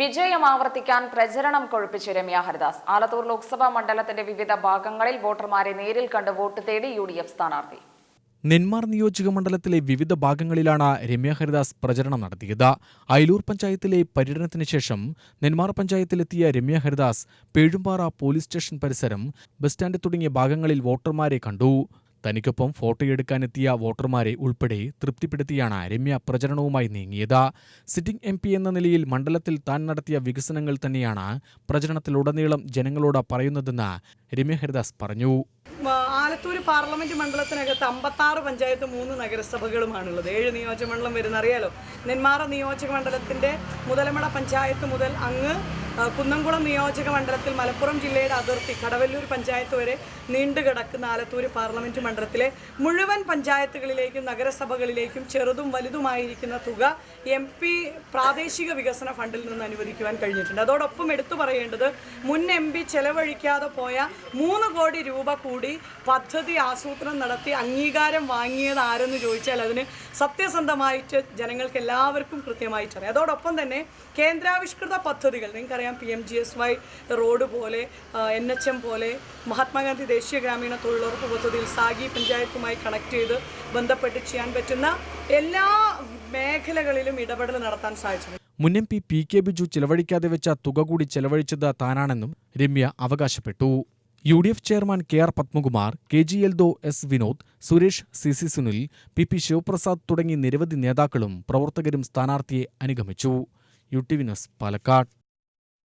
വിജയം ആവർത്തിക്കാൻ പ്രചരണം കൊഴുപ്പിച്ച് രമ്യ ഹരിദാസ്. ആലത്തൂർ ലോക്സഭാ മണ്ഡലത്തിന്റെ വിവിധ ഭാഗങ്ങളിൽ വോട്ടർമാരെ നേരിൽ കണ്ട് വോട്ട് തേടി യു ഡി എഫ് സ്ഥാനാർത്ഥി. നെന്മാർ നിയോജക മണ്ഡലത്തിലെ വിവിധ ഭാഗങ്ങളിലാണ് രമ്യ ഹരിദാസ് പ്രചരണം നടത്തിയത്. അയലൂർ പഞ്ചായത്തിലെ പര്യടനത്തിന് ശേഷം നെന്മാർ പഞ്ചായത്തിലെത്തിയ രമ്യ ഹരിദാസ് പേഴുംപാറ പോലീസ് സ്റ്റേഷൻ പരിസരം ബസ് സ്റ്റാൻഡ് തുടങ്ങിയ ഭാഗങ്ങളിൽ വോട്ടർമാരെ കണ്ടു. തനിക്കൊപ്പം ഫോട്ടോയെടുക്കാനെത്തിയ വോട്ടർമാരെ ഉൾപ്പെടെ തൃപ്തിപ്പെടുത്തിയാണ് രമ്യ പ്രചരണവുമായി നീങ്ങിയത്. സിറ്റിംഗ് എം എന്ന നിലയിൽ മണ്ഡലത്തിൽ താൻ നടത്തിയ വികസനങ്ങൾ തന്നെയാണ് പ്രചരണത്തിലുടനീളം ജനങ്ങളോട് പറയുന്നതെന്ന് രമ്യ ഹരിദാസ് പറഞ്ഞു. ആലത്തൂർ പാർലമെന്റ് മണ്ഡലത്തിനകത്ത് അമ്പത്താറ് പഞ്ചായത്ത് മൂന്ന് നഗരസഭകളുമാണുള്ളത്. ഏഴ് നിയോജക മണ്ഡലം വരുന്ന അറിയാലോ നെന്മാറ നിയോജക മണ്ഡലത്തിന്റെ മുതലമട പഞ്ചായത്ത് മുതൽ അങ്ങ് കുന്നംകുളം നിയോജക മണ്ഡലത്തിൽ മലപ്പുറം ജില്ലയുടെ അതിർത്തി കടവല്ലൂർ പഞ്ചായത്ത് വരെ നീണ്ടുകിടക്കുന്ന ആലത്തൂർ പാർലമെന്റ് മണ്ഡലത്തിലെ മുഴുവൻ പഞ്ചായത്തുകളിലേക്കും നഗരസഭകളിലേക്കും ചെറുതും വലുതുമായിരിക്കുന്ന തുക എം പി പ്രാദേശിക വികസന ഫണ്ടിൽ നിന്ന് അനുവദിക്കുവാൻ കഴിഞ്ഞിട്ടുണ്ട്. അതോടൊപ്പം എടുത്തു പറയേണ്ടത് മുൻ എം പി ചെലവഴിക്കാതെ പോയ മൂന്ന് കോടി രൂപ കൂടി പദ്ധതി ആസൂത്രണം നടത്തി അംഗീകാരം വാങ്ങിയത് ആരെന്ന് ചോദിച്ചാൽ അതിന് സത്യസന്ധമായിട്ട് ജനങ്ങൾക്ക് എല്ലാവർക്കും കൃത്യമായിട്ടറിയാം അതോടൊപ്പം തന്നെ കേന്ദ്രാവിഷ്കൃത പദ്ധതികൾ നിങ്ങൾക്കറിയാം P M G S Y road പോലെ എൻ എച്ച് എം പോലെ മഹാത്മാഗാന്ധി ദേശീയ ഗ്രാമീണ തൊഴിലുറപ്പ് പദ്ധതിയിൽ സാഗി പഞ്ചായത്തുമായി കണക്ട് ചെയ്ത് ബന്ധപ്പെട്ട് ചെയ്യാൻ പറ്റുന്ന എല്ലാ മേഖലകളിലും ഇടപെടൽ നടത്താൻ സാധിച്ചു മുൻ M P P K Biju ചിലവഴിക്കാതെ വെച്ച തുക കൂടി ചെലവഴിച്ചത് താനാണെന്നും രമ്യ അവകാശപ്പെട്ടു. U D F chairman K R Padmakumar K G L ദോ S Vinod Suresh C C Sunil P P Sivaprasad തുടങ്ങി നിരവധി നേതാക്കളും പ്രവർത്തകരും സ്ഥാനാർത്ഥിയെ അനുഗമിച്ചു. U T V Palakkad.